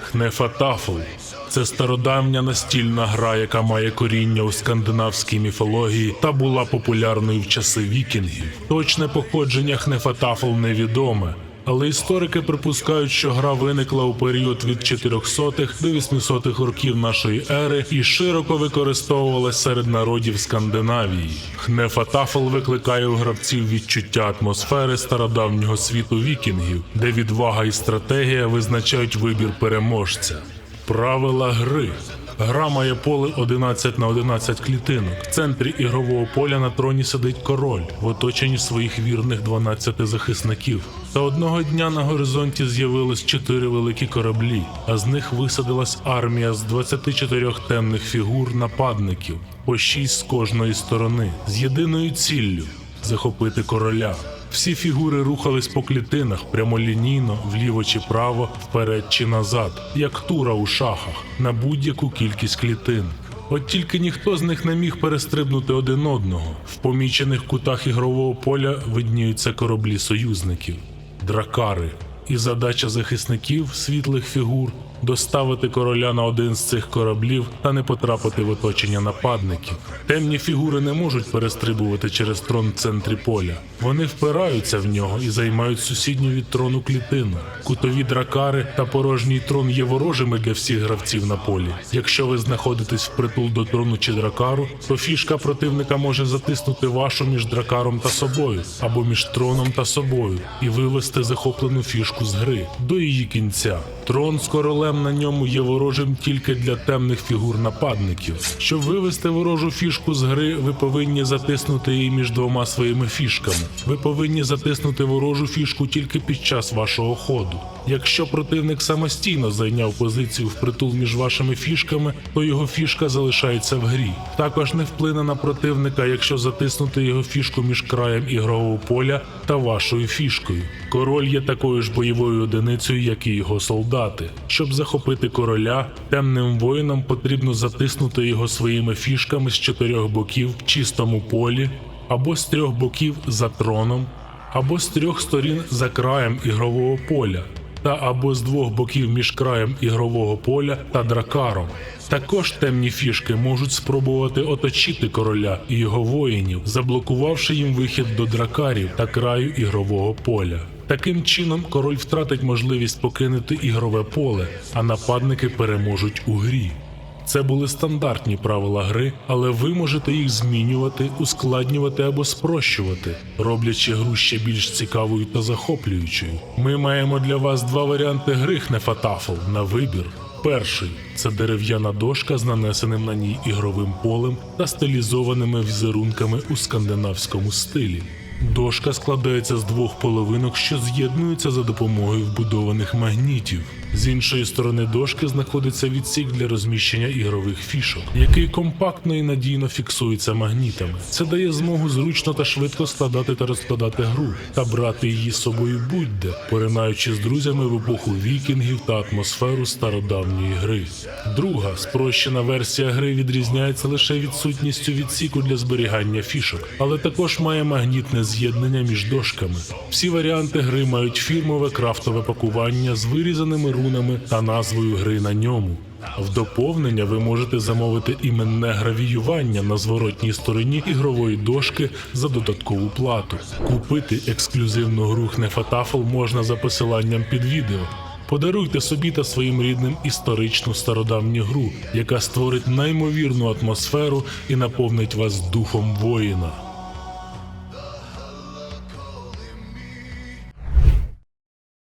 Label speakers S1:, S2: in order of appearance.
S1: Хнефатафл це стародавня настільна гра, яка має коріння у скандинавській міфології та була популярною в часи вікінгів. Точне походження Хнефатафл невідоме. Але історики припускають, що гра виникла у період від 400-х до 800-х років нашої ери і широко використовувалась серед народів Скандинавії. Хнефатафл викликає у гравців відчуття атмосфери стародавнього світу вікінгів, де відвага і стратегія визначають вибір переможця. Правила гри. Гра має поле 11 на 11 клітинок. В центрі ігрового поля на троні сидить король в оточенні своїх вірних 12 захисників. Та одного дня на горизонті з'явилось чотири великі кораблі, а з них висадилась армія з 24 темних фігур нападників, по 6 з кожної сторони, з єдиною ціллю захопити короля. Всі фігури рухались по клітинах прямолінійно, вліво чи право, вперед чи назад, як тура у шахах, на будь-яку кількість клітин. От тільки ніхто з них не міг перестрибнути один одного. В помічених кутах ігрового поля видніються кораблі союзників дракари. І задача захисників світлих фігур доставити короля на один з цих кораблів та не потрапити в оточення нападників. Темні фігури не можуть перестрибувати через трон в центрі поля. Вони впираються в нього і займають сусідню від трону клітину. Кутові дракари та порожній трон є ворожими для всіх гравців на полі. Якщо ви знаходитесь впритул до трону чи дракару, то фішка противника може затиснути вашу між дракаром та собою, або між троном та собою, і вивести захоплену фішку з гри до її кінця. Трон з королем на ньому є ворожим тільки для темних фігур нападників. Щоб вивести ворожу фішку з гри, ви повинні затиснути її між двома своїми фішками. Ви повинні затиснути ворожу фішку тільки під час вашого ходу. Якщо противник самостійно зайняв позицію впритул між вашими фішками, то його фішка залишається в грі. Також не вплине на противника, якщо затиснути його фішку між краєм ігрового поля та вашою фішкою. Король є такою ж бойовою одиницею, як і його солдати. Щоб захопити короля, темним воїнам потрібно затиснути його своїми фішками з чотирьох боків в чистому полі або з трьох боків за троном, або з трьох сторін за краєм ігрового поля та або з двох боків між краєм ігрового поля та дракаром. Також темні фішки можуть спробувати оточити короля і його воїнів, заблокувавши їм вихід до дракарів та краю ігрового поля. Таким чином, король втратить можливість покинути ігрове поле, а нападники переможуть у грі. Це були стандартні правила гри, але ви можете їх змінювати, ускладнювати або спрощувати, роблячи гру ще більш цікавою та захоплюючою. Ми маємо для вас два варіанти гри Хнефатафл на вибір. Перший це дерев'яна дошка з нанесеним на ній ігровим полем та стилізованими візерунками у скандинавському стилі. Дошка складається з двох половинок, що з'єднуються за допомогою вбудованих магнітів. З іншої сторони дошки знаходиться відсік для розміщення ігрових фішок, який компактно і надійно фіксується магнітами. Це дає змогу зручно та швидко складати та розкладати гру та брати її з собою будь-де, поринаючи з друзями в епоху вікінгів та атмосферу стародавньої гри. Друга спрощена версія гри відрізняється лише відсутністю відсіку для зберігання фішок, але також має магнітне з'єднання між дошками. Всі варіанти гри мають фірмове крафтове пакування з вирізаними рунами та назвою гри на ньому. В доповнення ви можете замовити іменне гравіювання на зворотній стороні ігрової дошки за додаткову плату. Купити ексклюзивну гру Хнефатафл можна за посиланням під відео. Подаруйте собі та своїм рідним історичну стародавню гру, яка створить неймовірну атмосферу і наповнить вас духом воїна.